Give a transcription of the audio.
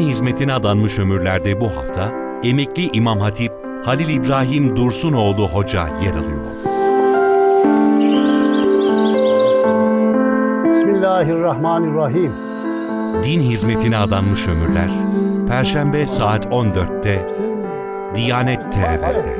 Din hizmetine adanmış ömürlerde bu hafta emekli İmam Hatip Halil İbrahim Dursunoğlu Hoca yer alıyor. Bismillahirrahmanirrahim. Din hizmetine adanmış ömürler, Perşembe saat 14'te Diyanet TV'de.